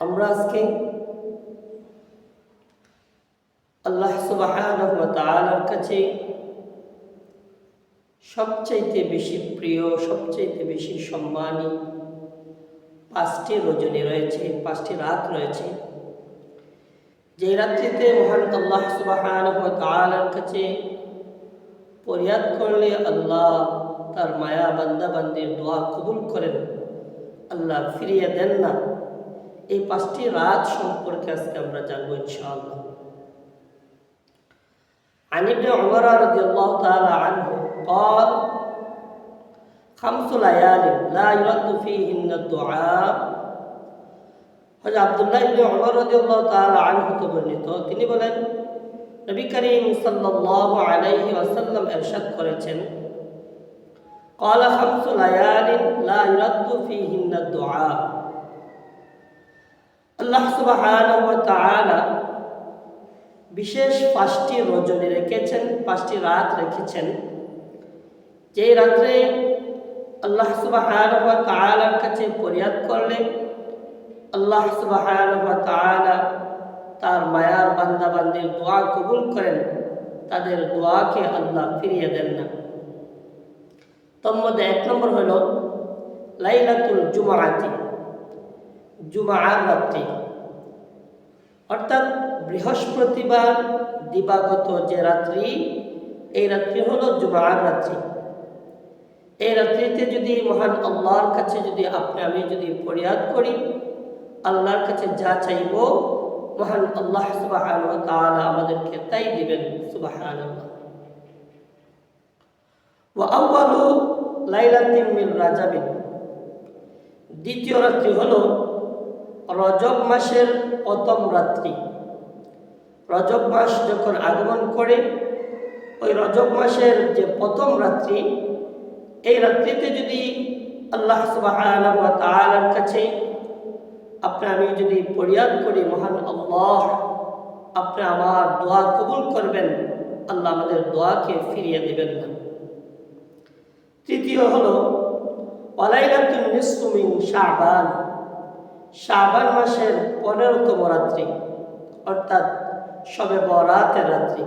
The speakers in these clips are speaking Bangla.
আমরা আজকে আল্লাহ তাআলার কাছে সবচাইতে বেশি প্রিয়, সবচাইতে বেশি সম্মানী পাঁচটি রজনী রয়েছে, পাঁচটি রাত রয়েছে। যে রাত্রিতে মহান আল্লাহ ওয়া কাছে ফরিয়াদ করলে আল্লাহ তার মায়া বান্দা বান্দির দোয়া কবুল করেন। আল্লাহ ফিরিয়ে দেন না। এই পাঁচটি রাত সম্পর্কে আজকে আমরা জানবো ইনশাআল্লাহ عن ابن عمر رضي الله تعالى عنه قال خمس ليال لا يرد فيهن الدعاء হযরত আব্দুল্লাহ ইবনে উমর রাদিয়াল্লাহু তাআলা আনহু থেকে বর্ণিত তিনি বলেন নবী করিম সাল্লাল্লাহু আলাইহি ওয়াসাল্লাম ইরশাদ করেছেন قال خمس ليال لا يرد فيهن الدعاء আল্লাহ বিশেষ পাঁচটি রজনী রেখেছেন, পাঁচটি রাত রেখেছেন। যে রাত্রে আল্লাহ তাআলার কাছে ফরিয়াদ করলে আল্লাহ তাআলা তার মায়ার বান্দা বান্দির দোয়া কবুল করেন, তাদের দোয়াকে আল্লাহ ফিরিয়ে দেন না। তোর মধ্যে এক নম্বর হলো লাইলাতুল জুমাআতি, জুমাআর রাত্রি অর্থাৎ বৃহস্পতিবার দিবাগত যে রাত্রি, এই রাত্রি হলো জুমার রাত্রি। এই রাত্রিতে যদি মহান আল্লাহর কাছে যদি আপনি, আমি যদি ফরিয়াদ করি, আল্লাহর কাছে যা চাইব, মহান আল্লাহ সুবাহ আমাদেরকে তাই দিবেন সুবাহ লাইলাতিন মিন রাজাবিন। দ্বিতীয় রাত্রি হলো রজব মাসের প্রথম রাত্রি। রজব মাস যখন আগমন করে, ওই রজব মাসের যে প্রথম রাত্রি, এই রাত্রিতে যদি আল্লাহ তাআলার কাছে আপনি আমি যদি ফরিয়াদ করি, মহান আল্লাহ, আপনি আমার দোয়া কবুল করবেন, আল্লাহ আমাদের দোয়াকে ফিরিয়ে দেবেন না। তৃতীয় হলো, ওয়ালাইলাতুন নিসফু মিন শাবান মাসের পনেরোতম রাত্রি, অর্থাৎ সবে বরাতের রাত্রি।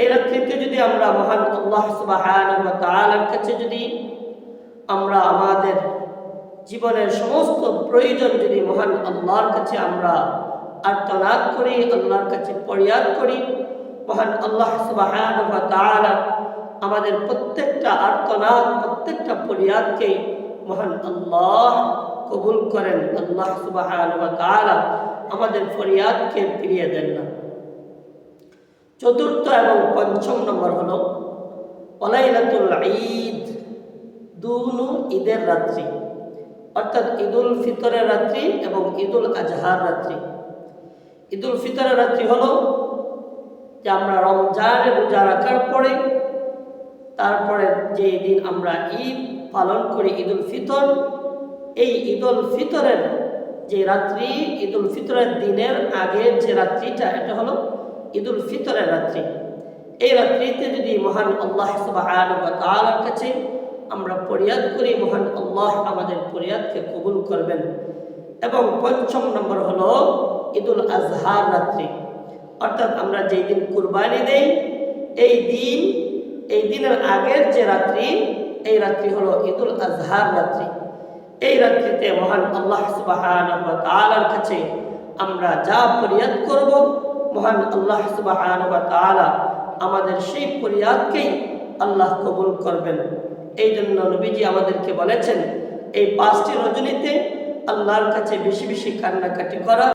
এই রাত্রিতে যদি আমরা মহান আল্লাহ সুবাহর কাছে যদি আমরা আমাদের জীবনের সমস্ত প্রয়োজন যদি মহান আল্লাহর কাছে আমরা আর্তনাদ করি, আল্লাহর কাছে পরিয়াদ করি, মহান আল্লাহ সুবাহ আমাদের প্রত্যেকটা আর্তনাদ, প্রত্যেকটা পরিয়াদকে মহান আল্লাহ কবুল করেন, আল্লাহ সুবাহ আমাদের ফরিয়াদকে ফিরিয়ে দেন না। চতুর্থ এবং পঞ্চম নম্বর হল, ওলাইলাতুল ঈদ, দুনু ঈদের রাত্রি, অর্থাৎ ঈদুল ফিতরের রাত্রি এবং ঈদুল আজহার রাত্রি। ঈদুল ফিতরের রাত্রি হলো যে আমরা রমজানে রোজা রাখার পরে, তারপরে যে দিন আমরা ঈদ পালন করি ঈদুল ফিতর। এই ঈদুল ফিতরের যে রাত্রি, ঈদুল ফিতরের দিনের আগের যে রাত্রিটা, এটা হলো ঈদুল ফিতরের রাত্রি। এই রাত্রিতে যদি মহান আল্লাহ তাআলার কাছে আমরা ফরিয়াদ করি, মহান আল্লাহ আমাদের ফরিয়াদকে কবুল করবেন। এবং পঞ্চম নম্বর হলো ঈদুল আজহার রাত্রি। অর্থাৎ আমরা যেই দিন কুরবানি দেই, এই দিন এই দিনের আগের যে রাত্রি, এই রাত্রি হলো ঈদুল আজহার রাত্রি। এই রাত্রিতে মহান আল্লাহ সুবাহর কাছে আমরা যা ফরিয়াদ করব, মহান আল্লাহ সুবাহ আমাদের সেই ফরিয়াদকেই আল্লাহ কবুল করবেন। এই জন্য নবীজি আমাদেরকে বলেছেন, এই পাঁচটি রজনীতে আল্লাহর কাছে বেশি বেশি কান্নাকাটি করা